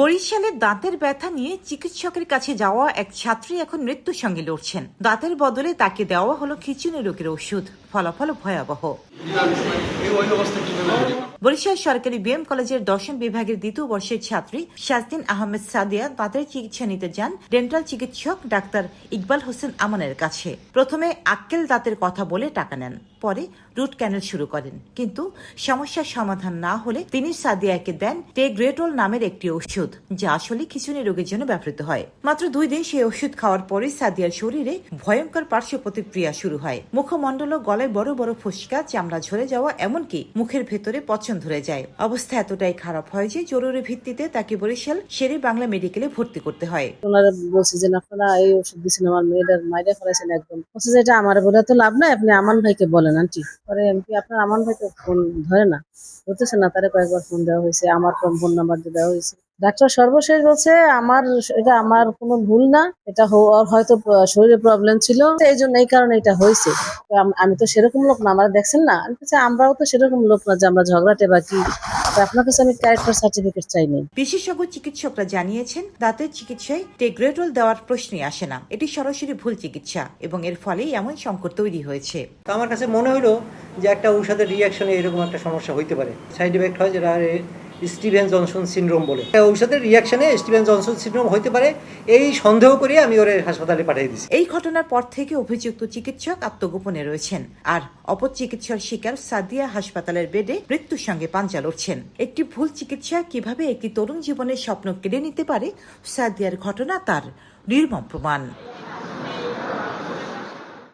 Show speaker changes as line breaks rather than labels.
বরিশালের দাঁতের ব্যথা নিয়ে চিকিৎসকের কাছে যাওয়া এক ছাত্রী এখন মৃত্যুর সঙ্গে লড়ছেন। দাঁতের বদলে তাকে দেওয়া হলো খিচুনি রোগের ওষুধ, ফলাফল ভয়াবহ। বরিশাল সরকারি বিএম কলেজের দশম বিভাগের দ্বিতীয় বর্ষের ছাত্রী শাজদিন আহমেদ সাদিয়া দাঁতের চিকিৎসা নিতে যান ডেন্টাল চিকিৎসক ডাক্তার ইকবাল হোসেন আমানের কাছে। প্রথমে আক্কেল দাঁতের কথা বলে টাকা নেন। পরে রুট ক্যানেল শুরু করেন। কিন্তু সমস্যার সমাধান না হলে তিনি সাদিয়াকে দেন টেগ্রেটল নামের একটি ওষুধ, যা আসলে খিচুনি রোগের জন্য ব্যবহৃত হয়। মাত্র দুই দিন সেই ওষুধ খাওয়ার পরে সাদিয়ার শরীরে ভয়ঙ্কর পার্শ্ব প্রতিক্রিয়া শুরু হয়। মুখমণ্ডল ও গলায় বড় বড় ফুসকা, চামড়া ঝরে যাওয়া, এমনকি মুখের ভেতরে পচন ধরে যায়। অবস্থা এতটাই খারাপ হয় যে জরুরি ভিত্তিতে তাকে বরিশাল শেরে বাংলা মেডিকেলে ভর্তি করতে হয়।
ওনারা বলছে যে আপনারা এই ওষুধ দিচ্ছেন আমার মেয়েটার, মাইরা ফেলাইছেন একদম। বলছে যে, এটা আমার বলে তো লাভ নাই, আপনি আমান ভাইকে বলেন। আন্টি পরে এমপি আপনার আমান ভাইকে ফোন ধরে না। ধরতেছে না, তারে কয়েকবার ফোন দেওয়া হয়েছে। আমার ফোন নাম্বার দেওয়া হয়েছে। ডাক্তার সর্বশেষ বলছে, আমার, এটা আমার কোনো ভুল না। এটা ওর হয়তো শরীরে প্রবলেম ছিল। এই জন্য এই কারণে এটা হয়েছে। আমি তো সেরকম লোক না। আমরা দেখছেন না? আমি আমরাও তো সেরকম লোক না যে আমরা ঝগড়াটে বা কি? তো আপনার কাছে আমি ক্যারেক্টার সার্টিফিকেট চাইনি।
বিশেষজ্ঞ চিকিৎসকরা জানিয়েছেন দাঁতের চিকিৎসায় টেগ্রেটল দেওয়ার প্রশ্নই আসে না। এটি সরাসরি ভুল চিকিৎসা এবং এর ফলেই এমন সংকট তৈরি হয়েছে।
তো আমার কাছে মনে হলো যে একটা ঔষধের রিয়াকশনে এরকম একটা সমস্যা হইতে পারে। সাইড এফেক্ট হয় যেটা স্টিভেন জনসন সিনড্রোম বলে। ঔষধের রিয়াকশনে স্টিভেন জনসন সিনড্রোম হতে পারে, এই সন্দেহ করে আমি ওর হাসপাতালে পাঠিয়ে দিছি।
এই ঘটনার পর থেকে অভিযুক্ত চিকিৎসক আত্মগোপনে রয়েছেন আর অপর চিকিৎসার শিকার সাদিয়া হাসপাতালের বেডে মৃত্যুর সঙ্গে পাঞ্জা লড়ছেন। একটি ভুল চিকিৎসা কীভাবে একটি তরুণ জীবনের স্বপ্ন কেড়ে নিতে পারে, সাদিয়ার ঘটনা তার নির্মম প্রমাণ।